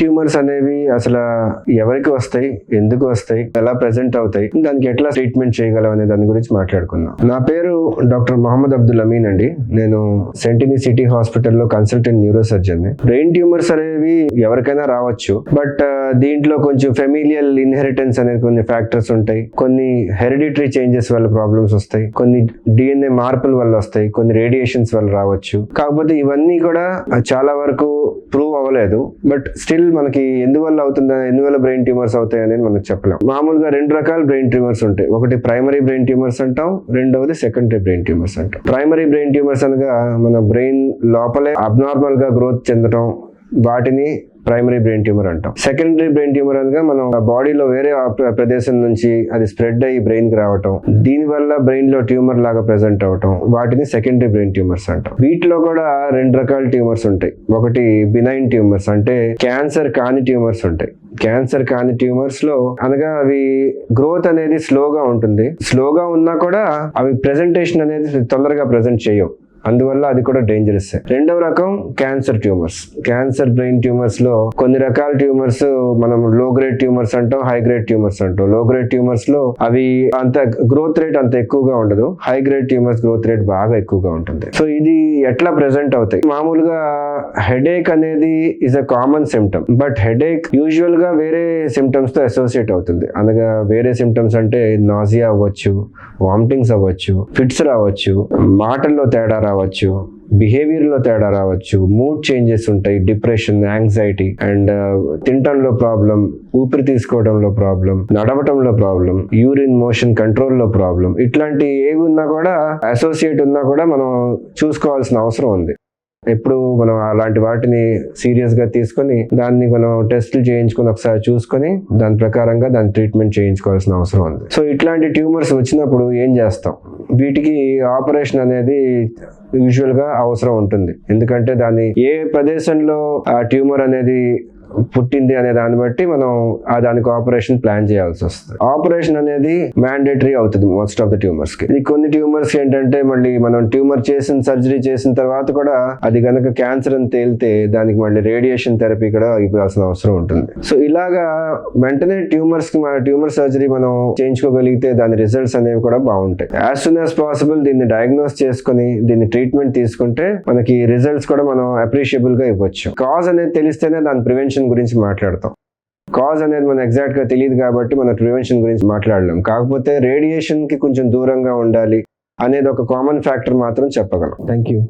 Tumours అనేవి అసలు ఎవరికి వస్తాయి? ఎందుకు వస్తాయి? ఎలా ప్రెజెంట్ అవుతాయి? దానికి ఎట్లా ట్రీట్మెంట్ చేయగలం అనే దాని గురించి మాట్లాడుకుందాం. నా పేరు డాక్టర్ మొహమ్మద్ అబ్దుల్ అమీన్ అండి. నేను సెంటినీ సిటీ హాస్పిటల్లో consultant neuro surgeon brain tumours అనేవి ఎవరికైనా రావచ్చు. బట్ uh, దీంట్లో కొంచెం ఫెమిలియల్ ఇన్హెరిటెన్స్ అనేది కొన్ని ఫ్యాక్టర్స్ ఉంటాయి. కొన్ని హెరిడిటరీ చేంజెస్ వల్ల ప్రాబ్లమ్స్ వస్తాయి. కొన్ని డిఎన్ఏ మార్పుల వల్ల వస్తాయి. కొన్ని రేడియేషన్స్ వల్ల రావచ్చు. కాకపోతే ఇవన్నీ కూడా uh, చాలా వరకు ప్రూవ్ అవ్వలేదు. బట్ స్టిల్ మనకి ఎందువల్ల అవుతుందా ఎందువల్ల బ్రెయిన్ ట్యూమర్స్ అవుతాయి అనేది మనం చెప్పలేం. మామూలుగా రెండు రకాల బ్రెయిన్ ట్యూమర్స్ ఉంటాయి. ఒకటి ప్రైమరీ బ్రెయిన్ ట్యూమర్స్ అంటాం రెండవది సెకండరీ బ్రెయిన్ ట్యూమర్స్ అంటాం. ప్రైమరీ బ్రెయిన్ ట్యూమర్స్ అనగా మన బ్రెయిన్ లోపలే అబ్నార్మల్గా గ్రోత్ చెందడం వాటిని ప్రైమరీ బ్రెయిన్ ట్యూమర్ అంటాం. సెకండరీ బ్రెయిన్ ట్యూమర్ అనగా మనం బాడీలో వేరే ఆ ప్రదేశం నుంచి అది స్ప్రెడ్ అయ్యి బ్రెయిన్కి రావటం దీనివల్ల బ్రెయిన్లో ట్యూమర్ లాగా ప్రెసెంట్ అవటం వాటిని సెకండరీ బ్రెయిన్ ట్యూమర్స్ అంటాం. వీటిలో కూడా రెండు రకాల ట్యూమర్స్ ఉంటాయి. ఒకటి బినైన్ ట్యూమర్స్ అంటే క్యాన్సర్ కాని ట్యూమర్స్ ఉంటాయి. క్యాన్సర్ కాని ట్యూమర్స్లో అనగా అవి గ్రోత్ అనేది స్లోగా ఉంటుంది. స్లోగా ఉన్నా కూడా అవి ప్రెజెంటేషన్ అనేది తొందరగా ప్రెజెంట్ చేయవు. అందువల్ల అది కూడా డేంజరస్ రెండవ రకం క్యాన్సర్ ట్యూమర్స్ క్యాన్సర్ బ్రెయిన్ ట్యూమర్స్లో కొన్ని రకాల ట్యూమర్స్ మనం లో గ్రేడ్ ట్యూమర్స్ అంటాం హై గ్రేడ్ ట్యూమర్స్ అంటాం. లో గ్రేడ్ ట్యూమర్స్లో అవి అంత గ్రోత్ రేట్ అంత ఎక్కువగా ఉండదు. High grade tumours growth rate బాగా ఎక్కువగా ఉంటుంది. సో ఇది ఎట్లా ప్రెసెంట్ అవుతాయి? మామూలుగా హెడేక్ అనేది is a common symptom but headache యూజువల్గా వేరే సిమ్టమ్స్తో అసోసియేట్ అవుతుంది. అనగా వేరే సిమ్టమ్స్ అంటే నాజియా అవ్వచ్చు వామిటింగ్స్ అవ్వచ్చు ఫిట్స్ రావచ్చు మాటల్లో తేడా రావచ్చు బిహేవియర్లో తేడా రావచ్చు మూడ్ చేంజెస్ ఉంటాయి డిప్రెషన్ యాంగ్జైటీ అండ్ తినటంలో ప్రాబ్లం ఊపిరి తీసుకోవడంలో ప్రాబ్లం నడవటంలో ప్రాబ్లం యూరిన్ మోషన్ కంట్రోల్లో ప్రాబ్లం ఇట్లాంటి ఏవి ఉన్నా కూడా అసోసియేట్ ఉన్నా కూడా మనం చూసుకోవాల్సిన అవసరం ఉంది. ఎప్పుడు మనం అలాంటి వాటిని సీరియస్గా తీసుకొని దాన్ని మనం టెస్టులు చేయించుకొని ఒకసారి చూసుకొని దాని ప్రకారంగా దాని ట్రీట్మెంట్ చేయించుకోవాల్సిన అవసరం ఉంది. సో ఇట్లాంటి ట్యూమర్స్ వచ్చినప్పుడు ఏం చేస్తాం? వీటికి ఆపరేషన్ అనేది యూజువల్గా అవసరం ఉంటుంది. ఎందుకంటే దాన్ని ఏ ప్రదేశంలో ఆ ట్యూమర్ అనేది పుట్టింది అనే దాన్ని బట్టి మనం ఆ దానికి ఆపరేషన్ ప్లాన్ చేయాల్సి వస్తుంది. ఆపరేషన్ అనేది మ్యాండేటరీ అవుతుంది మోస్ట్ ఆఫ్ ద ట్యూమర్స్కి. కొన్ని ట్యూమర్స్ ఏంటంటే మళ్ళీ మనం ట్యూమర్ చేసిన సర్జరీ చేసిన తర్వాత కూడా అది కనుక క్యాన్సర్ అని తేలితే దానికి మళ్ళీ రేడియేషన్ థెరపీ కూడా ఇవ్వాల్సిన అవసరం ఉంటుంది. సో ఇలాగా వెంటనే ట్యూమర్స్కి మన ట్యూమర్ సర్జరీ మనం చేయించుకోగలిగితే దాని రిజల్ట్స్ అనేవి కూడా బాగుంటాయి. యాజ్ సూన్ యాజ్ పాసిబుల్ దీన్ని డయాగ్నోస్ చేసుకొని దీన్ని ట్రీట్మెంట్ తీసుకుంటే మనకి రిజల్ట్స్ కూడా మనం అప్రిషియబుల్గా ఇవ్వచ్చు. కాజ్ అనేది తెలిస్తేనే దాని ప్రివెన్షన్ గురించి మాట్లాడతాం. కాజ్ అనేది మనం ఎగ్జాక్ట్గా తెలియదు కాబట్టి మనం ప్రివెన్షన్ గురించి మాట్లాడలేం. కాకపోతే రేడియేషన్కి కొంచెం దూరంగా ఉండాలి అనేది ఒక కామన్ ఫ్యాక్టర్ మాత్రం చెప్పగలం. Thank you